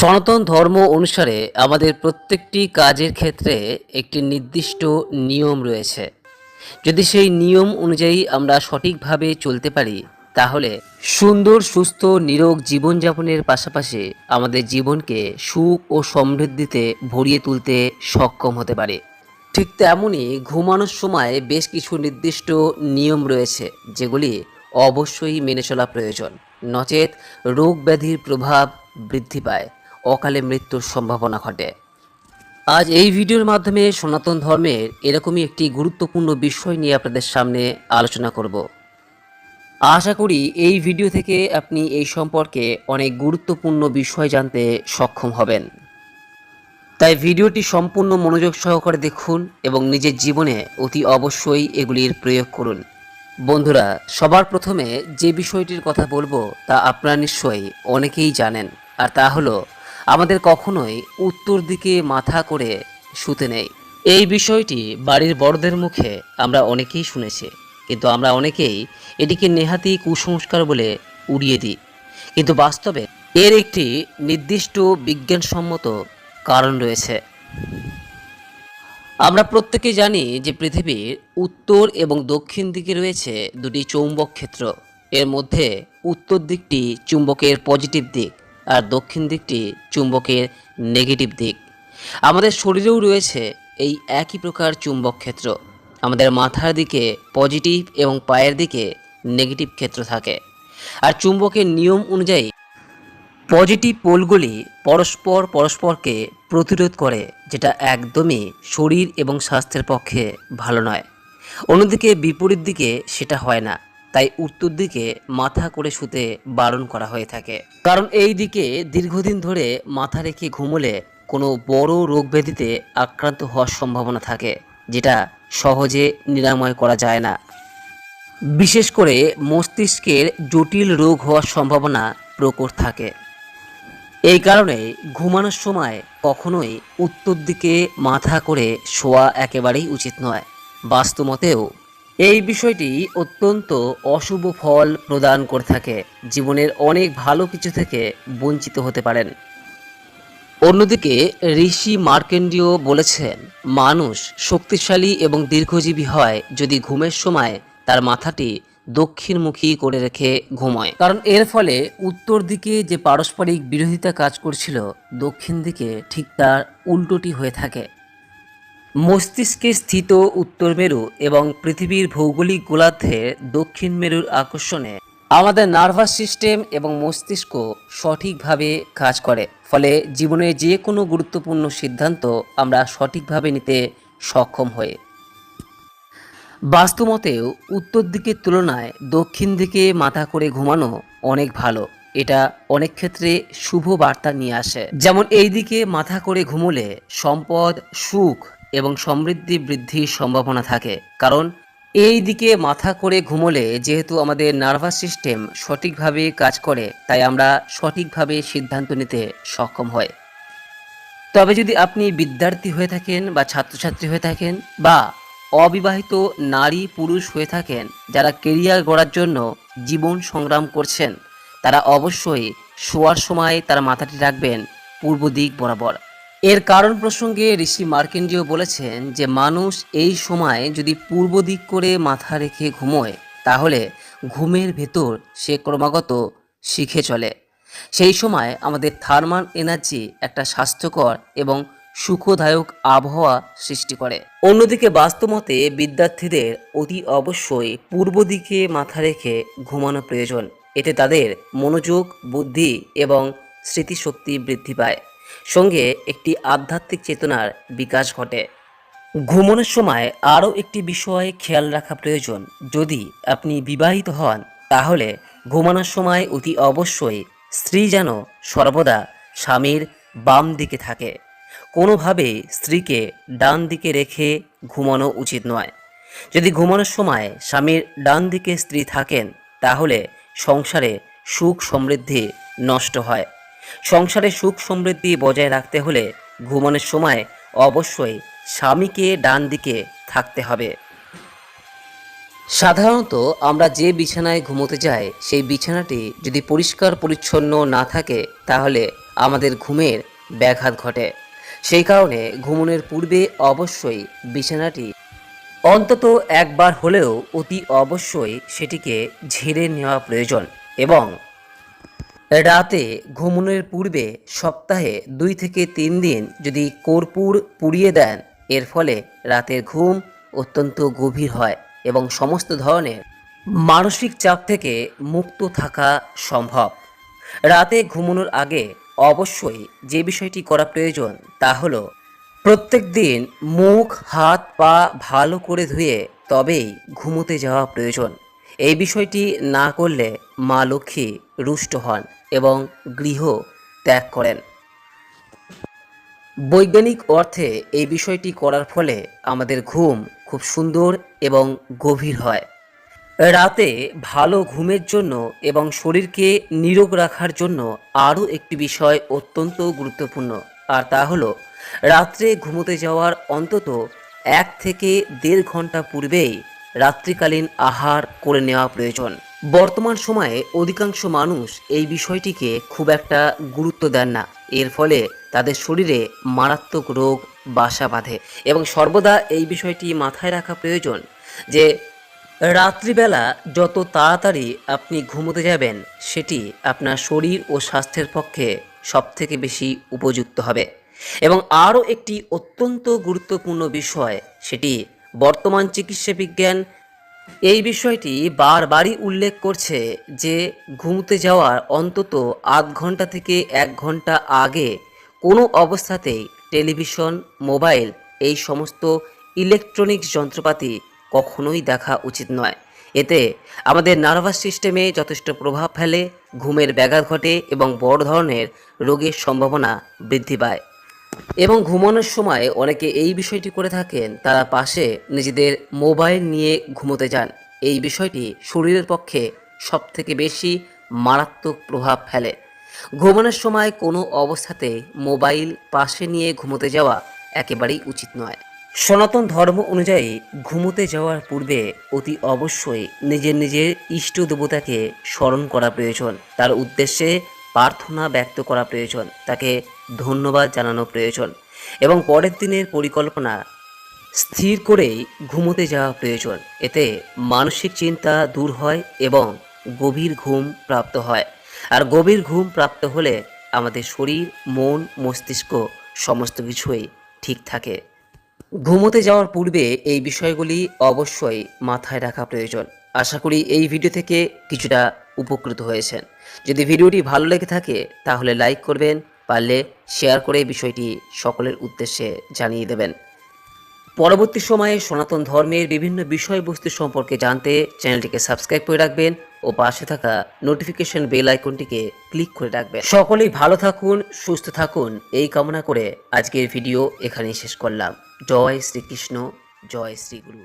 সনাতন ধর্ম অনুসারে আমাদের প্রত্যেকটি কাজের ক্ষেত্রে একটি নির্দিষ্ট নিয়ম রয়েছে। যদি সেই নিয়ম অনুযায়ী আমরা সঠিকভাবে চলতে পারি, তাহলে সুন্দর, সুস্থ, নিরোগ জীবনযাপনের পাশাপাশি আমাদের জীবনকে সুখ ও সমৃদ্ধিতে ভরিয়ে তুলতে সক্ষম হতে পারে। ঠিক তেমনই ঘুমানোর সময় বেশ কিছু নির্দিষ্ট নিয়ম রয়েছে, যেগুলি অবশ্যই মেনে চলা প্রয়োজন। নচেত রোগ ব্যাধির প্রভাব বৃদ্ধি পায়। অকালে মৃত্যুর সম্ভাবনা ঘটে। আজ এই ভিডিওর মাধ্যমে সনাতন ধর্মের এরকমই একটি গুরুত্বপূর্ণ বিষয় নিয়ে আপনাদের সামনে আলোচনা করব। আশা করি এই ভিডিও থেকে আপনি এই সম্পর্কে অনেক গুরুত্বপূর্ণ বিষয় জানতে সক্ষম হবেন। তাই ভিডিওটি সম্পূর্ণ মনোযোগ সহকারে দেখুন এবং নিজের জীবনে অতি অবশ্যই এগুলির প্রয়োগ করুন। বন্ধুরা, সবার প্রথমে যে বিষয়টির কথা বলব তা আপনারা নিশ্চয়ই অনেকেই জানেন, আর তা হলো আমাদের কখনোই উত্তর দিকে মাথা করে শুতে নেই। এই বিষয়টি বাড়ির বড়দের মুখে আমরা অনেকেই শুনেছি, কিন্তু আমরা অনেকেই এটিকে নেহাতি কুসংস্কার বলে উড়িয়ে দিই। কিন্তু বাস্তবে এর একটি নির্দিষ্ট বিজ্ঞানসম্মত কারণ রয়েছে। আমরা প্রত্যেকেই জানি যে পৃথিবীর উত্তর এবং দক্ষিণ দিকে রয়েছে দুটি চৌম্বক ক্ষেত্র। এর মধ্যে উত্তর দিকটি চুম্বকের পজিটিভ দিক আর দক্ষিণ দিকটি চুম্বকের নেগেটিভ দিক। আমাদের শরীরেও রয়েছে এই একই প্রকার চুম্বক ক্ষেত্র। আমাদের মাথার দিকে পজিটিভ এবং পায়ের দিকে নেগেটিভ ক্ষেত্র থাকে। আর চুম্বকের নিয়ম অনুযায়ী পজিটিভ পোলগুলি পরস্পর পরস্পরকে প্রতিরোধ করে, যেটা একদমই শরীর এবং স্বাস্থ্যের পক্ষে ভালো নয়। অন্যদিকে বিপরীত দিকে সেটা হয় না। তাই উত্তর দিকে মাথা করে শুতে বারণ করা হয়ে থাকে। কারণ এই দিকে দীর্ঘদিন ধরে মাথা রেখে ঘুমোলে কোনো বড় রোগ ব্যাধিতে আক্রান্ত হওয়ার সম্ভাবনা থাকে, যেটা সহজে নিরাময় করা যায় না। বিশেষ করে মস্তিষ্কের জটিল রোগ হওয়ার সম্ভাবনা প্রকট থাকে। এই কারণে ঘুমানোর সময় কখনোই উত্তর দিকে মাথা করে শোয়া একেবারেই উচিত নয়। বাস্তুমতেও এই বিষয়টি অত্যন্ত অশুভ ফল প্রদান করে থাকে। জীবনের অনেক ভালো কিছু থেকে বঞ্চিত হতে পারেন। অন্যদিকে ঋষি মার্কেন্ডীয় বলেছেন, মানুষ শক্তিশালী এবং দীর্ঘজীবী হয় যদি ঘুমের সময় তার মাথাটি দক্ষিণমুখী করে রেখে ঘুমায়। কারণ এর ফলে উত্তর দিকে যে পারস্পরিক বিরোধিতা কাজ করছিল, দক্ষিণ দিকে ঠিক তার উল্টোটি হয়ে থাকে। মস্তিষ্কে স্থিত উত্তর মেরু এবং পৃথিবীর ভৌগোলিক গোলার্ধের দক্ষিণ মেরুর আকর্ষণে আমাদের নার্ভাস সিস্টেম এবং মস্তিষ্ক সঠিকভাবে কাজ করে। ফলে জীবনের যে কোনো গুরুত্বপূর্ণ সিদ্ধান্ত আমরা সঠিকভাবে নিতে সক্ষম হই। বাস্তুমতেও উত্তর দিকের তুলনায় দক্ষিণ দিকে মাথা করে ঘুমানো অনেক ভালো। এটা অনেক ক্ষেত্রে শুভ বার্তা নিয়ে আসে। যেমন এই দিকে মাথা করে ঘুমোলে সম্পদ, সুখ এবং সমৃদ্ধি বৃদ্ধির সম্ভাবনা থাকে। কারণ এই দিকে মাথা করে ঘুমোলে যেহেতু আমাদের নার্ভাস সিস্টেম সঠিকভাবে কাজ করে, তাই আমরা সঠিকভাবে সিদ্ধান্ত নিতে সক্ষম হয় তবে যদি আপনি বিদ্যার্থী হয়ে থাকেন বা ছাত্রছাত্রী হয়ে থাকেন বা অবিবাহিত নারী পুরুষ হয়ে থাকেন, যারা কেরিয়ার গড়ার জন্য জীবন সংগ্রাম করছেন, তারা অবশ্যই শোয়ার সময় তার মাথাটি রাখবেন পূর্ব দিক বরাবর। এর কারণ প্রসঙ্গে ঋষি মার্কেন্ডীয় বলেছেন যে মানুষ এই সময় যদি পূর্ব দিক করে মাথা রেখে ঘুমোয়, তাহলে ঘুমের ভেতর সে ক্রমাগত শিখে চলে। সেই সময় আমাদের থার্মাল এনার্জি একটা স্বাস্থ্যকর এবং সুখদায়ক আবহাওয়া সৃষ্টি করে। অন্যদিকে বাস্তবমতে বিদ্যার্থীদের অতি অবশ্যই পূর্ব দিকে মাথা রেখে ঘুমানো প্রয়োজন। এতে তাদের মনোযোগ, বুদ্ধি এবং স্মৃতিশক্তি বৃদ্ধি পায়। সঙ্গে একটি আধ্যাত্মিক চেতনার বিকাশ ঘটে। ঘুমানোর সময় আরও একটি বিষয় খেয়াল রাখা প্রয়োজন। যদি আপনি বিবাহিত হন, তাহলে ঘুমানোর সময় অতি অবশ্যই স্ত্রী যেন সর্বদা স্বামীর বাম দিকে থাকে। কোনোভাবে স্ত্রীকে ডান দিকে রেখে ঘুমানো উচিত নয়। যদি ঘুমানোর সময় স্বামীর ডান দিকে স্ত্রী থাকেন, তাহলে সংসারে সুখ সমৃদ্ধি নষ্ট হয়। সংসারে সুখ সমৃদ্ধি বজায় রাখতে হলে ঘুমানোর সময় অবশ্যই স্বামীকে ডান দিকে থাকতে হবে। সাধারণত আমরা যে বিছানায় ঘুমোতে যাই, সেই বিছানাটি যদি পরিষ্কার পরিচ্ছন্ন না থাকে, তাহলে আমাদের ঘুমের ব্যাঘাত ঘটে। সেই কারণে ঘুমনের পূর্বে অবশ্যই বিছানাটি অন্তত একবার হলেও অতি অবশ্যই সেটিকে ঝেড়ে নেওয়া প্রয়োজন এবং রাতে ঘুমনের পূর্বে সপ্তাহে দুই থেকে তিন দিন যদি কর্পূর পুড়িয়ে দেন, এর ফলে রাতের ঘুম অত্যন্ত গভীর হয় এবং সমস্ত ধরনের মানসিক চাপ থেকে মুক্ত থাকা সম্ভব। রাতে ঘুমানোর আগে অবশ্যই যে বিষয়টি করা প্রয়োজন তা হলো, প্রত্যেক দিন মুখ, হাত, পা ভালো করে ধুয়ে তবেই ঘুমোতে যাওয়া প্রয়োজন। এই বিষয়টি না করলে মা লক্ষ্মী রুষ্ট হন এবং গৃহ ত্যাগ করেন। বৈজ্ঞানিক অর্থে এই বিষয়টি করার ফলে আমাদের ঘুম খুব সুন্দর এবং গভীর হয়। রাতে ভালো ঘুমের জন্য এবং শরীরকে নিরোগ রাখার জন্য আরও একটি বিষয় অত্যন্ত গুরুত্বপূর্ণ, আর তা হলো, রাত্রে ঘুমোতে যাওয়ার অন্তত এক থেকে দেড় ঘণ্টা পূর্বেই রাত্রিকালীন আহার করে নেওয়া প্রয়োজন। বর্তমান সময়ে অধিকাংশ মানুষ এই বিষয়টিকে খুব একটা গুরুত্ব দেন না। এর ফলে তাদের শরীরে মারাত্মক রোগ, বাসা বাঁধে এবং সর্বদা এই বিষয়টি মাথায় রাখা প্রয়োজন যে, রাত্রিবেলা যত তাড়াতাড়ি আপনি ঘুমোতে যাবেন, সেটি আপনার শরীর ও স্বাস্থ্যের পক্ষে সবথেকে বেশি উপযুক্ত হবে। এবং আরও একটি অত্যন্ত গুরুত্বপূর্ণ বিষয়, সেটি বর্তমান চিকিৎসা বিজ্ঞান এই বিষয়টি বারবারই উল্লেখ করছে যে ঘুমতে যাওয়ার অন্তত আধ ঘণ্টা থেকে এক ঘণ্টা আগে কোনো অবস্থাতেই টেলিভিশন, মোবাইল এই সমস্ত ইলেকট্রনিক্স যন্ত্রপাতি কখনোই দেখা উচিত নয়। এতে আমাদের নার্ভাস সিস্টেমে যথেষ্ট প্রভাব ফেলে, ঘুমের ব্যাঘাত ঘটে এবং বড় ধরনের রোগের সম্ভাবনা বৃদ্ধি পায়। এবং ঘুমানোর সময় অনেকে এই বিষয়টি করে থাকেন, তারা পাশে নিজেদের মোবাইল নিয়ে ঘুমোতে যান। এই বিষয়টি শরীরের পক্ষে সবথেকে বেশি মারাত্মক প্রভাব ফেলে। ঘুমানোর সময় কোনো অবস্থাতে মোবাইল পাশে নিয়ে ঘুমোতে যাওয়া একেবারেই উচিত নয়। সনাতন ধর্ম অনুযায়ী ঘুমোতে যাওয়ার পূর্বে অতি অবশ্যই নিজের নিজের ইষ্ট দেবতাকে স্মরণ করা প্রয়োজন। তার উদ্দেশ্যে প্রার্থনা ব্যক্ত করা প্রয়োজন। তাকে ধন্যবাদ জানানো প্রয়োজন এবং পরের দিনের পরিকল্পনা স্থির করেই ঘুমোতে যাওয়া প্রয়োজন। এতে মানসিক চিন্তা দূর হয় এবং গভীর ঘুম প্রাপ্ত হয়। আর গভীর ঘুম প্রাপ্ত হলে আমাদের শরীর, মন, মস্তিষ্ক সমস্ত কিছুই ঠিক থাকে। ঘুমোতে যাওয়ার পূর্বে এই বিষয়গুলি অবশ্যই মাথায় রাখা প্রয়োজন। আশা করি এই ভিডিও থেকে কিছুটা উপকৃত হয়েছেন। যদি ভিডিওটি ভালো লেগে থাকে তাহলে লাইক করবেন পারলে শেয়ার করে বিষয়টি সকলের উদ্দেশ্যে জানিয়ে দেবেন। পরবর্তী সময়ে সনাতন ধর্মের বিভিন্ন বিষয়বস্তু সম্পর্কে জানতে চ্যানেলটিকে সাবস্ক্রাইব করে রাখবেন ও পাশে থাকা নোটিফিকেশন বেল আইকনটিকে ক্লিক করে রাখবেন। সকলেই ভালো থাকুন, সুস্থ থাকুন, এই কামনা করে আজকের ভিডিও এখানেই শেষ করলাম। জয় শ্রীকৃষ্ণ, জয় শ্রীগুরু।